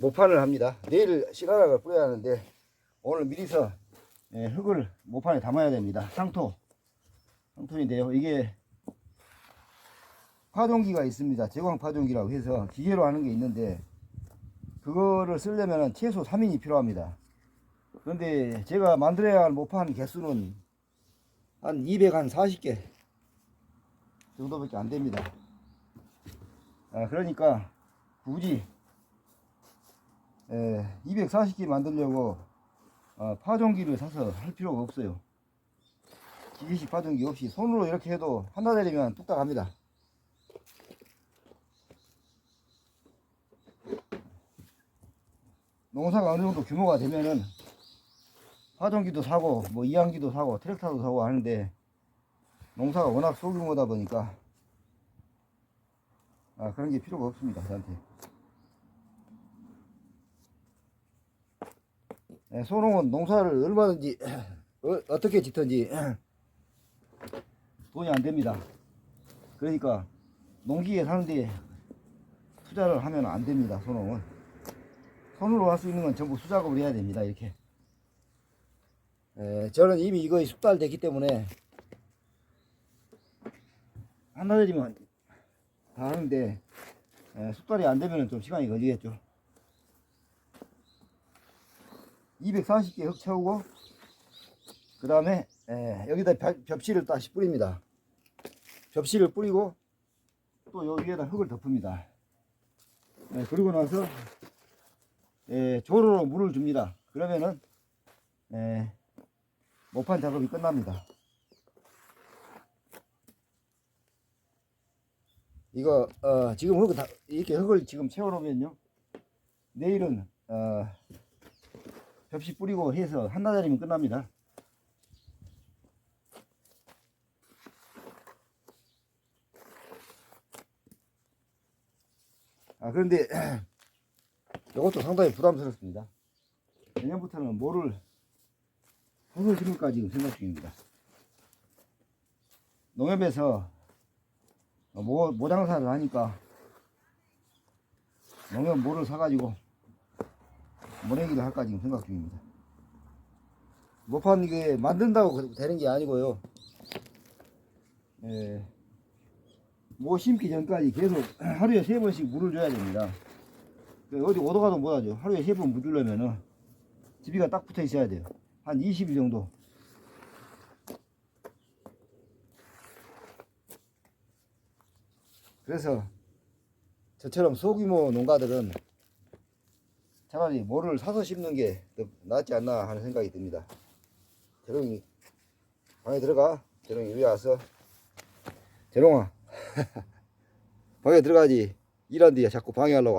모판을 합니다. 내일 시가락을 뿌려야 하는데 오늘 미리서 예, 흙을 모판에 담아야 됩니다. 상토 상토인데요. 이게 파종기가 있습니다. 제광 파종기라고 해서 기계로 하는 게 있는데 그거를 쓰려면 최소 3인이 필요합니다. 그런데 제가 만들어야 할 모판 개수는 한 240개 정도밖에 안 됩니다. 아, 그러니까 굳이 에, 240개 만들려고 어, 파종기를 사서 할 필요가 없어요. 기계식 파종기 없이 손으로 이렇게 해도 하나 내리면 뚝딱 합니다. 농사가 어느 정도 규모가 되면은 파종기도 사고 뭐 이항기도 사고 트랙터도 사고 하는데 농사가 워낙 소규모다 보니까 아 그런 게 필요가 없습니다 저한테 소농은 농사를 얼마든지 어, 떻게 짓든지 돈이 안 됩니다. 그러니까 농기에 사는데 투자를 하면 안 됩니다 소농은. 손으로 할 수 있는 건 전부 수작업을 해야 됩니다 이렇게. 에, 저는 이미 이거 숙달됐기 때문에 하나 내리면 다 하는데 에, 숙달이 안 되면 좀 시간이 걸리겠죠 240개 흙 채우고 그 다음에 여기다 벽- 벽실을 다시 뿌립니다. 벽실을 뿌리고 또 여기에다 흙을 덮습니다. 에, 그리고 나서 에, 조로로 물을 줍니다. 그러면은 에, 모판 작업이 끝납니다. 이거 어, 지금 다, 이렇게 흙을 지금 채워놓으면요. 내일은 어, 접시 뿌리고 해서 한나절이면 끝납니다. 아 그런데 이것도 상당히 부담스럽습니다. 내년부터는 뭐를 흙을 심을까 지금 생각 중입니다. 농협에서 어, 모, 모장사를 하니까 농협 모를 사가지고 모내기를 할까 지금 생각 중입니다. 모판 이게 만든다고 그- 되는 게 아니고요. 예, 모 심기 전까지 계속 하루에 세 번씩 물을 줘야 됩니다. 그 어디 오도 가도 못하죠. 하루에 세 번 물 주려면은 집이가 딱 붙어 있어야 돼요. 한 20일 정도. 그래서 저처럼 소규모 농가들은 차라리 모를 사서 심는 게 더 낫지 않나 하는 생각이 듭니다. 재롱이 방에 들어가. 재롱이 위에 와서 재롱아 방에 들어가지. 일한 뒤에 자꾸 방해하려고